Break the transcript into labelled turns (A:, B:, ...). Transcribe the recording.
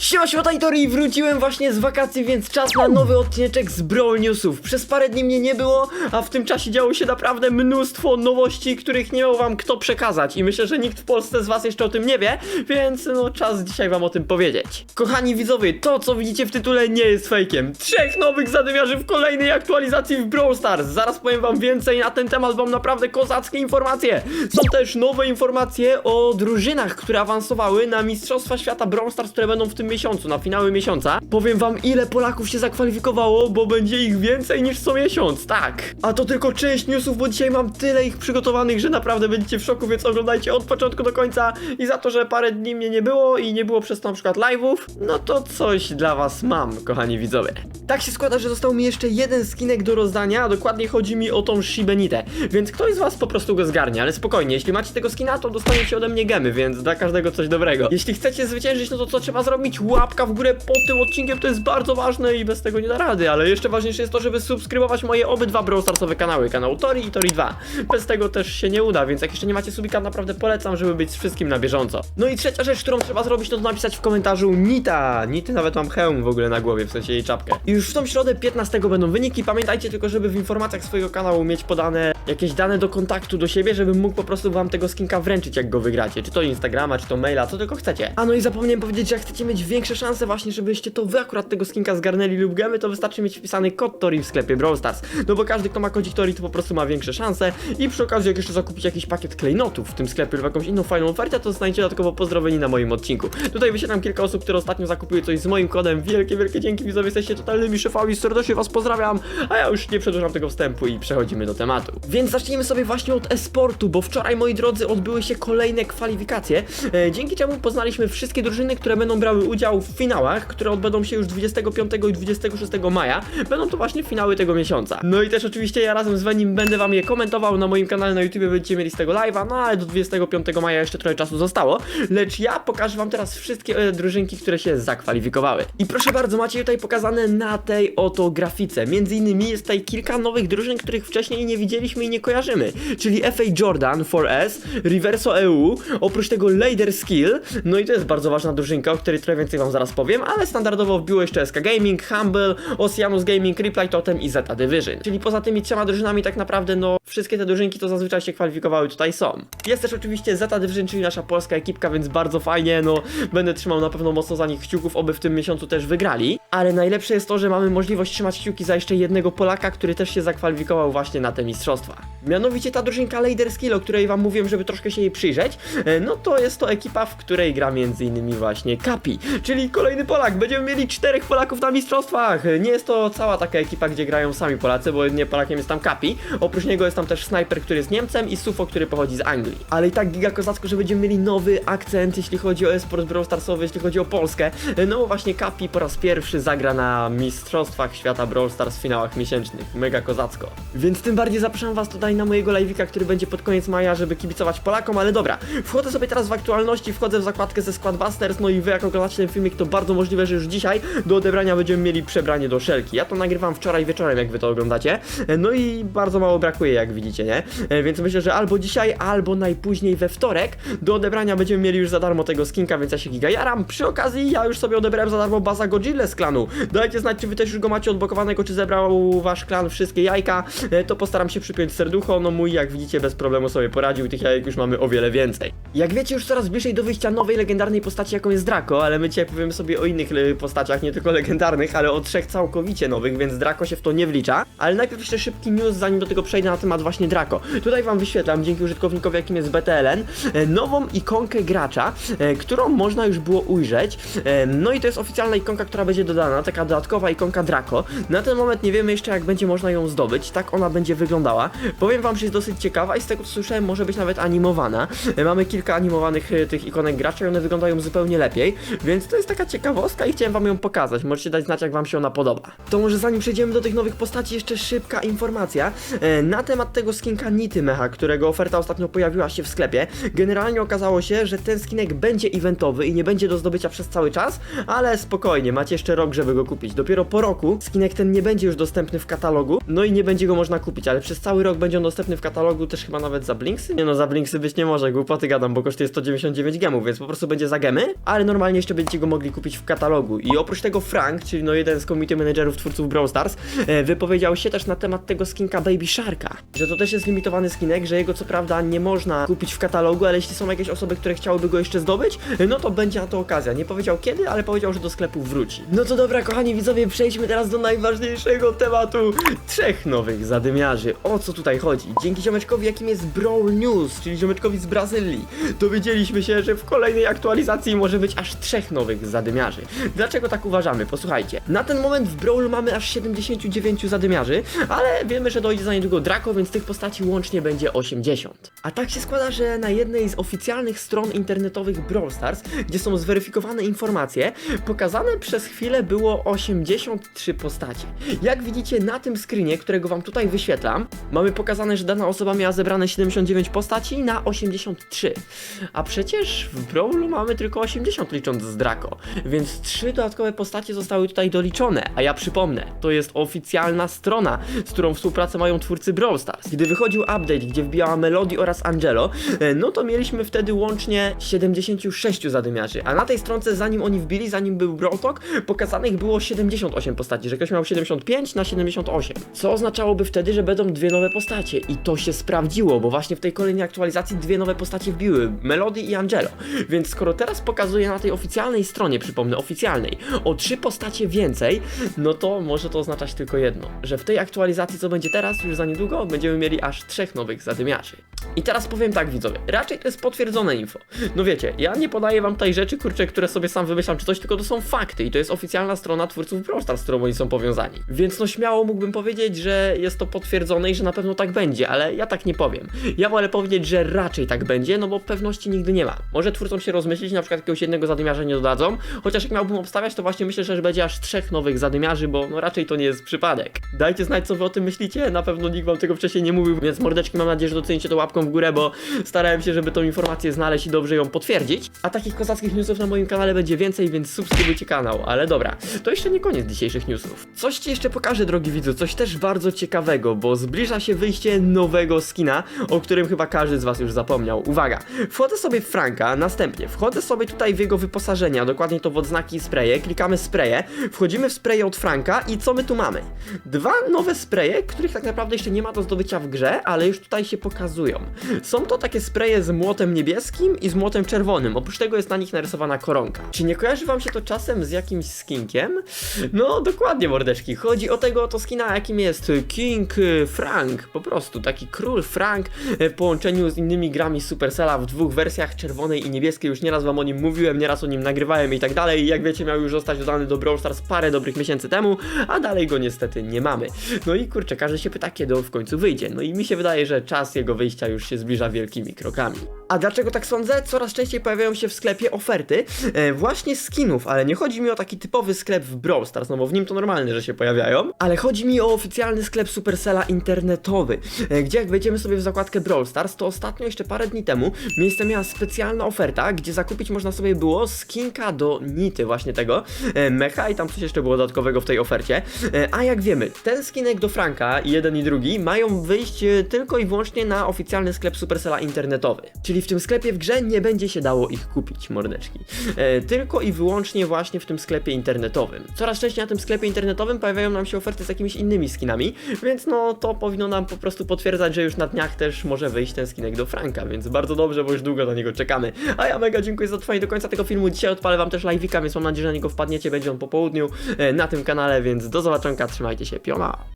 A: Siema, siema, Tajtori, wróciłem właśnie z wakacji, więc czas na nowy odcineczek z Brawl Newsów. Przez parę dni mnie nie było, a w tym czasie działo się naprawdę mnóstwo nowości, których nie miał wam kto przekazać i myślę, że nikt w Polsce z was jeszcze o tym nie wie, więc no czas dzisiaj wam o tym powiedzieć. Kochani widzowie, to co widzicie w tytule nie jest fejkiem. Trzech nowych zadymiarzy w kolejnej aktualizacji w Brawl Stars. Zaraz powiem wam więcej na ten temat, mam naprawdę kozackie informacje. Są też nowe informacje o drużynach, które awansowały na Mistrzostwa Świata Brawl Stars, które będą w tym miesiącu, na finały miesiąca. Powiem wam, ile Polaków się zakwalifikowało, bo będzie ich więcej niż co miesiąc, tak. A to tylko część newsów, bo dzisiaj mam tyle ich przygotowanych, że naprawdę będziecie w szoku, więc oglądajcie od początku do końca. I za to, że parę dni mnie nie było i nie było przez to na przykład live'ów, no to coś dla was mam, kochani widzowie. Tak się składa, że został mi jeszcze jeden skinek do rozdania, a dokładnie chodzi mi o tą Shibenitę. Więc ktoś z was po prostu go zgarnie, ale spokojnie, jeśli macie tego skina, to dostaniecie ode mnie gemy, więc dla każdego coś dobrego. Jeśli chcecie zwyciężyć, no to co trzeba zrobić? Łapka w górę pod tym odcinkiem, to jest bardzo ważne i bez tego nie da rady, ale jeszcze ważniejsze jest to, żeby subskrybować moje obydwa Brawl Starsowe kanały, kanał Tori i Tori 2. Bez tego też się nie uda, więc jak jeszcze nie macie subika, naprawdę polecam, żeby być z wszystkim na bieżąco. No i trzecia rzecz, którą trzeba zrobić, to napisać w komentarzu Nita. Nity nawet mam hełm w ogóle na głowie, w sensie jej czapkę. I już w tą środę 15 będą wyniki. Pamiętajcie tylko, żeby w informacjach swojego kanału mieć podane jakieś dane do kontaktu do siebie, żebym mógł po prostu wam tego skinka wręczyć, jak go wygracie. Czy to Instagrama, czy to maila, co tylko chcecie. A no i zapomniałem powiedzieć, że jak chcecie mieć większe szanse właśnie, żebyście to wy akurat tego skinka zgarnęli lub gemy, to wystarczy mieć wpisany kod Tori w sklepie Brawl Stars. No bo każdy, kto ma kodzik Tori, to po prostu ma większe szanse. I przy okazji, jak jeszcze zakupić jakiś pakiet klejnotów w tym sklepie lub jakąś inną fajną ofertę, to zostaniecie dodatkowo pozdrowieni na moim odcinku. Tutaj wysiadam kilka osób, które ostatnio zakupiły coś z moim kodem. Wielkie, wielkie dzięki widzowie, jesteście totalnymi szefami, serdecznie was pozdrawiam. A ja już nie przedłużam tego wstępu i przechodzimy do tematu. Więc zacznijmy sobie właśnie od e-sportu, bo wczoraj, moi drodzy, odbyły się kolejne kwalifikacje, e, dzięki czemu poznaliśmy wszystkie drużyny, które będą brały udział w finałach, które odbędą się już 25 i 26 maja. Będą to właśnie finały tego miesiąca. No i też oczywiście ja razem z Wenim będę wam je komentował na moim kanale na YouTube, będziecie mieli z tego live'a, no ale do 25 maja jeszcze trochę czasu zostało. Lecz ja pokażę wam teraz wszystkie e, drużynki, które się zakwalifikowały. I proszę bardzo, macie tutaj pokazane na tej oto grafice. Między innymi jest tutaj kilka nowych drużyn, których wcześniej nie widzieliśmy i nie kojarzymy. Czyli FA Jordan 4S, Reverso EU, oprócz tego Lader Skill, no i to jest bardzo ważna drużynka, o której trochę więcej wam zaraz powiem, ale standardowo wbiło jeszcze SK Gaming, Humble, Oceanus Gaming, Reply Totem i Zeta Division. Czyli poza tymi trzema drużynami tak naprawdę, no wszystkie te drużynki to zazwyczaj się kwalifikowały tutaj są. Jest też oczywiście Zeta Division, czyli nasza polska ekipka, więc bardzo fajnie, no będę trzymał na pewno mocno za nich kciuków, oby w tym miesiącu też wygrali. Ale najlepsze jest to, że mamy możliwość trzymać kciuki za jeszcze jednego Polaka, który też się zakwalifikował właśnie na te mistrzostwa. Mianowicie ta drużynka Lader Skill, o której wam mówiłem, żeby troszkę się jej przyjrzeć, e, no to jest to ekipa, w której gra między innymi właśnie Kapi, czyli kolejny Polak. Będziemy mieli czterech Polaków na mistrzostwach. Nie jest to cała taka ekipa, gdzie grają sami Polacy, bo nie Polakiem jest tam Kapi. Oprócz niego jest tam też Sniper, który jest Niemcem i Sufo, który pochodzi z Anglii. Ale i tak giga kozacko, że będziemy mieli nowy akcent, jeśli chodzi o esport Brawl Starsowy, jeśli chodzi o Polskę. No bo właśnie Kapi po raz pierwszy zagra na mistrzostwach świata Brawl Stars w finałach miesięcznych. Mega kozacko. Więc tym bardziej zapraszam was tutaj na mojego live'ika, który będzie pod koniec maja, żeby kibicować Polakom, ale dobra. Wchodzę sobie teraz w aktualności, wchodzę w zakładkę ze Squadbusters, no i wy jak oglądacie ten filmik, to bardzo możliwe, że już dzisiaj do odebrania będziemy mieli przebranie do szelki. Ja to nagrywam wczoraj wieczorem, jak wy to oglądacie. No i bardzo mało brakuje, jak widzicie, nie? E, Więc myślę, że albo dzisiaj, albo najpóźniej we wtorek do odebrania będziemy mieli już za darmo tego skinka, więc ja się giga jaram. Przy okazji ja już sobie odebrałem za darmo baza Godzilla z klanu. Dajcie znać, czy wy też już go macie odblokowanego, czy zebrał wasz klan wszystkie jajka. E, To postaram się przypiąć serducho. No mój, jak widzicie, bez problemu sobie poradził. Tych jajek już mamy o wiele więcej. Jak wiecie, już coraz bliżej do wyjścia nowej legendarnej postaci, jaką jest Draco, ale my dzisiaj powiemy sobie o innych le- postaciach, nie tylko legendarnych, ale o trzech całkowicie nowych, więc Draco się w to nie wlicza. Ale najpierw jeszcze szybki news, zanim do tego przejdę na temat właśnie Draco. Tutaj wam wyświetlam, dzięki użytkownikowi, jakim jest BTLN, e, nową ikonkę gracza, e, którą można już było ujrzeć. E, No i to jest oficjalna ikonka, która będzie dodana, taka dodatkowa ikonka Draco. Na ten moment nie wiemy jeszcze, jak będzie można ją zdobyć, tak ona będzie wyglądała. Powiem wam, że jest dosyć ciekawa i z tego co słyszałem, może być nawet animowana. E, Mamy kilka animowanych e, tych ikonek gracza i one wyglądają zupełnie lepiej, więc to jest taka ciekawostka i chciałem wam ją pokazać. Możecie dać znać, jak wam się ona podoba. To może zanim przejdziemy do tych nowych postaci, jeszcze szybka informacja e, na temat tego skinka Nity Mecha, którego oferta ostatnio pojawiła się w sklepie. Generalnie okazało się, że ten skinek będzie eventowy i nie będzie do zdobycia przez cały czas, ale spokojnie, macie jeszcze rok, żeby go kupić. Dopiero po roku skinek ten nie będzie już dostępny w katalogu, no i nie będzie go można kupić, ale przez cały rok będzie on dostępny w katalogu też chyba nawet za Blinksy? Nie no, za Blinksy być nie może, głupoty gadam, bo kosztuje 199 gemów, więc po prostu będzie za gemy, ale normalnie jeszcze będzie będziecie go mogli kupić w katalogu. I oprócz tego Frank, czyli no jeden z community managerów twórców Brawl Stars, e, wypowiedział się też na temat tego skinka Baby Sharka, że to też jest limitowany skinek, że jego co prawda nie można kupić w katalogu, ale jeśli są jakieś osoby, które chciałyby go jeszcze zdobyć, no to będzie na to okazja. Nie powiedział kiedy, ale powiedział, że do sklepu wróci. No to dobra, kochani widzowie, przejdźmy teraz do najważniejszego tematu trzech nowych zadymiarzy. O co tutaj chodzi? Dzięki ziomeczkowi, jakim jest Brawl News, czyli ziomeczkowi z Brazylii, dowiedzieliśmy się, że w kolejnej aktualizacji może być aż trzech nowych zadymiarzy. Dlaczego tak uważamy? Posłuchajcie. Na ten moment w Brawl mamy aż 79 zadymiarzy, ale wiemy, że dojdzie za niedługo Draco, więc tych postaci łącznie będzie 80. A tak się składa, że na jednej z oficjalnych stron internetowych Brawl Stars, gdzie są zweryfikowane informacje, pokazane przez chwilę było 83 postacie. Jak widzicie na tym screenie, którego wam tutaj wyświetlam, mamy pokazane, że dana osoba miała zebrane 79 postaci na 83. A przecież w Brawlu mamy tylko 80 licząc z Draco, więc trzy dodatkowe postacie zostały tutaj doliczone. A ja przypomnę, to jest oficjalna strona, z którą współpracę mają twórcy Brawl Stars. Gdy wychodził update, gdzie wbijała Melody oraz Angelo, e, no to mieliśmy wtedy łącznie 76 zadymiarzy, a na tej stronce zanim oni wbili, zanim był Brawl Talk, pokazanych było 78 postaci, że ktoś miał 75 na 78. Co oznaczałoby wtedy, że będą dwie nowe postacie i to się sprawdziło, bo właśnie w tej kolejnej aktualizacji dwie nowe postacie wbiły, Melody i Angelo. Więc skoro teraz pokazuje na tej oficjalnej stronie, przypomnę, oficjalnej, o trzy postacie więcej, no to może to oznaczać tylko jedno, że w tej aktualizacji, co będzie teraz, już za niedługo, będziemy mieli aż trzech nowych zadymiarzy. I teraz powiem tak, widzowie, raczej to jest potwierdzone info. No wiecie, ja nie podaję wam tutaj rzeczy, kurczę, które sobie sam wymyślam czy coś, tylko to są fakty i to jest oficjalna strona twórców Brawl z którą oni są powiązani. Więc no śmiało mógłbym powiedzieć, że jest to potwierdzone i że na pewno tak będzie, ale ja tak nie powiem. Ja wolę powiedzieć, że raczej tak będzie, no bo pewności nigdy nie ma. Może twórcom się rozmyślić, na przykład jakiegoś jednego zadymiarza nie dodadzą, chociaż jak miałbym obstawiać, to właśnie myślę, że będzie aż trzech nowych zadymiarzy, bo no raczej to nie jest przypadek. Dajcie znać, co wy o tym myślicie, na pewno nikt wam tego wcześniej nie mówił, więc mordeczki mam nadzieję, że docenicie to łapką w górę, bo starałem się, żeby tą informację znaleźć i dobrze ją potwierdzić. A takich kozackich newsów na moim kanale będzie więcej, więc subskrybujcie kanał. Ale dobra, to jeszcze nie koniec dzisiejszych newsów. Coś ci jeszcze pokażę, drogi widzu, coś też bardzo ciekawego, bo zbliża się wyjście nowego skina, o którym chyba każdy z was już zapomniał. Uwaga, wchodzę sobie w Franka, następnie wchodzę sobie tutaj w jego wyposażenie, a dokładnie to w odznaki spreje, klikamy spreje, wchodzimy w spreje od Franka i co my tu mamy? Dwa nowe spreje, których tak naprawdę jeszcze nie ma do zdobycia w grze, ale już tutaj się pokazują. Są to takie spreje z młotem niebieskim i z młotem czerwonym, oprócz tego jest na nich narysowana koronka. Czy nie kojarzy wam się to czasem z jakimś skinkiem? No dokładnie mordeczki, chodzi o tego oto skina jakim jest King Frank, po prostu taki król Frank w połączeniu z innymi grami Supercella w dwóch wersjach, czerwonej i niebieskiej, już nieraz wam o nim mówiłem, nieraz o nim nagrywałem i tak dalej, jak wiecie miał już zostać dodany do Brawl Stars parę dobrych miesięcy temu, a dalej go niestety nie mamy. No i kurczę, każdy się pyta kiedy on w końcu wyjdzie, no i mi się wydaje, że czas jego wyjścia już się zbliża wielkimi krokami. A dlaczego tak sądzę? Coraz częściej pojawiają się w sklepie oferty e, właśnie skinów, ale nie chodzi mi o taki typowy sklep w Brawl Stars, no bo w nim to normalne, że się pojawiają, ale chodzi mi o oficjalny sklep Supercella internetowy, e, gdzie jak wejdziemy sobie w zakładkę Brawl Stars, to ostatnio jeszcze parę dni temu miejsce miała specjalna oferta, gdzie zakupić można sobie było skinka do Nity właśnie tego e, mecha i tam coś jeszcze było dodatkowego w tej ofercie. E, a jak wiemy, ten skinek do Franka, jeden i drugi, mają wyjść tylko i wyłącznie na oficjalny sklep Supercella internetowy. Czyli w tym sklepie w grze nie będzie się dało ich kupić, mordeczki. E, tylko i wyłącznie właśnie w tym sklepie internetowym. Coraz częściej na tym sklepie internetowym pojawiają nam się oferty z jakimiś innymi skinami, więc no to powinno nam po prostu potwierdzać, że już na dniach też może wyjść ten skinek do Franka, więc bardzo dobrze, bo już długo na niego czekamy. A ja mega dziękuję za trwanie do końca tego filmu. Dzisiaj odpalę wam też live'ika, więc mam nadzieję, że na niego wpadniecie. Będzie on po południu e, na tym kanale, więc do zobaczonka, trzymajcie się, piona!